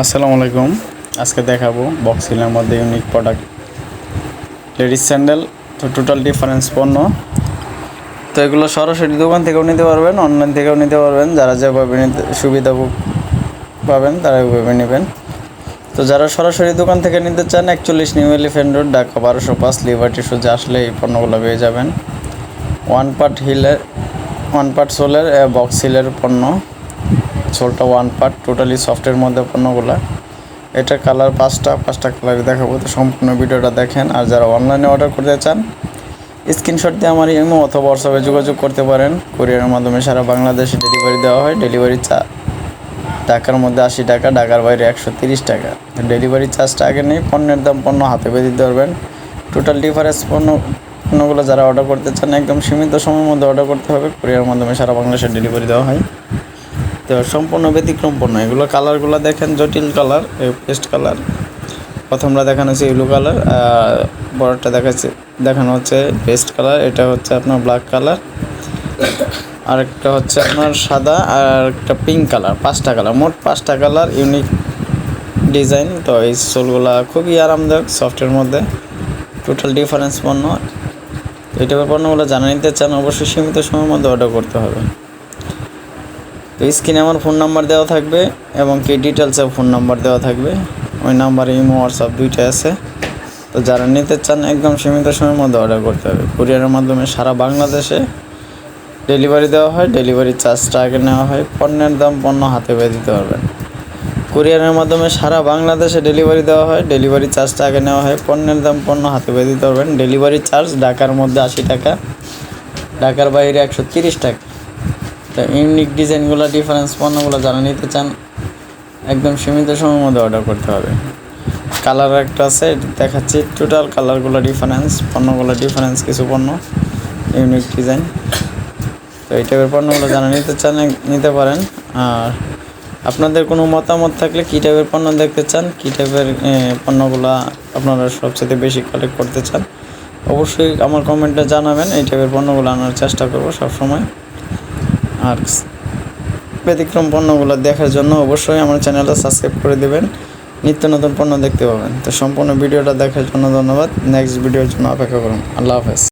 আসসালামু আলাইকুম। আজকে দেখাবো বক্সিলের মধ্যে ইউনিক প্রোডাক্ট লেডিস স্যান্ডেল তো টোটাল ডিফারেন্স পণ্য। তো এগুলো সরাসরি দোকান থেকেও নিতে পারবেন অনলাইন থেকেও নিতে পারবেন। যারা যেভাবে নিতে, সুবিধা পাবেন, তারা ওইভাবে নেবেন। তো যারা সরাসরি দোকান থেকে নিতে চান, একচল্লিশ নিউ এলিফেন্ট রোড, ঢাকা বারোশো পাঁচ, লিবার্টি সুজে আসলে এই পণ্যগুলো পেয়ে যাবেন। ওয়ান পার্ট হিলের ওয়ান পার্ট সোলের বক্স হিলের পণ্য। সোলটা ওয়ান পার্ট টোটালি সফটের মধ্যে পণ্যগুলো। এটা কালার পাঁচটা পাঁচটা কালার দেখাবো। তো সম্পূর্ণ ভিডিওটা দেখেন। আর যারা অনলাইনে অর্ডার করতে চান স্ক্রিনশট দিয়ে আমার ইমো অথবা হোয়াটসঅ্যাপে যোগাযোগ করতে পারেন। কুরিয়ারের মাধ্যমে সারা বাংলাদেশে ডেলিভারি দেওয়া হয়। ডেলিভারি চা ঢাকার মধ্যে আশি টাকা, ঢাকার বাইরে একশো তিরিশ টাকা। ডেলিভারি চার্জটা আগে নেই। পণ্যের দাম পণ্য হাতে দিতে পারবেন। টোটাল ডিফারেন্স পণ্য পণ্যগুলো যারা অর্ডার করতে চান, একদম সীমিত সময়ের মধ্যে অর্ডার করতে হবে। কুরিয়ারের মাধ্যমে সারা বাংলাদেশে ডেলিভারি দেওয়া হয়। তো সম্পূর্ণ ব্যতিক্রম পণ্য। এগুলো কালারগুলো দেখেন, জটিল কালার পেস্ট কালার। প্রথমটা দেখানো হচ্ছে ইউলো কালার বড়টা দেখাচ্ছে, দেখানো হচ্ছে পেস্ট কালার, এটা হচ্ছে আপনার ব্ল্যাক কালার। আরেকটা হচ্ছে আপনার সাদা আর একটা পিঙ্ক কালার, পাঁচটা কালার, মোট পাঁচটা কালার, ইউনিক ডিজাইন। তো এই সোলগুলো খুবই আরামদায়ক সফটের মধ্যে, টোটাল ডিফারেন্স পণ্য। এই টাইপের পণ্যগুলো জানা নিতে চান, অবশ্যই সীমিত সময়ের মধ্যে অর্ডার করতে হবে। তো স্ক্রিনে আমার ফোন নাম্বার দেওয়া থাকবে এবং কি ডিটেলসেও ফোন নাম্বার দেওয়া থাকবে। ওই নাম্বারে ইমো হোয়াটসঅ্যাপ দুইটাই আছে। তো যারা নিতে চান, একদম সীমিত সময়ের মধ্যে অর্ডার করতে হবে। কুরিয়ারের মাধ্যমে সারা বাংলাদেশে ডেলিভারি দেওয়া হয় ডেলিভারি চার্জটা আগে নেওয়া হয়। পণ্যের দাম পণ্য হাতে পেয়ে দিতে পারবেন। কুরিয়ারের মাধ্যমে সারা বাংলাদেশে ডেলিভারি দেওয়া হয় ডেলিভারি চার্জটা আগে নেওয়া হয়। পণ্যের দাম পণ্য হাতে পেয়ে দিতে পারবেন। ডেলিভারি চার্জ ঢাকার মধ্যে আশি টাকা, ঢাকার বাইরে একশো তিরিশ টাকা। তো ইউনিক ডিজাইনগুলো ডিফারেন্স পণ্যগুলো যারা নিতে চান, একদম সীমিত সময়ের মধ্যে অর্ডার করতে হবে। কালার একটা আছে, দেখাচ্ছি টোটাল কালারগুলো ডিফারেন্স পণ্যগুলো ডিফারেন্স কিছু পণ্য ইউনিক ডিজাইন তো এই টাইপের পণ্যগুলো যারা নিতে চান নিতে পারেন। আর আপনাদের কোনো মতামত থাকলে কী টাইপের পণ্য দেখতে চান, কী টাইপের পণ্যগুলো আপনারা সবচেয়ে বেশি কালেক্ট করতে চান, অবশ্যই আমার কমেন্টে জানাবেন, এই টাইপের পণ্যগুলো আনার চেষ্টা করব সবসময়। আর ব্যতিক্রম পণ্যগুলো দেখার জন্য অবশ্যই আমার চ্যানেলটা সাবস্ক্রাইব করে দেবেন। নিত্য নতুন পণ্য দেখতে পাবেন। তো সম্পূর্ণ ভিডিওটা দেখার জন্য ধন্যবাদ। নেক্সট ভিডিওর জন্য অপেক্ষা করুন। আল্লাহ হাফেজ।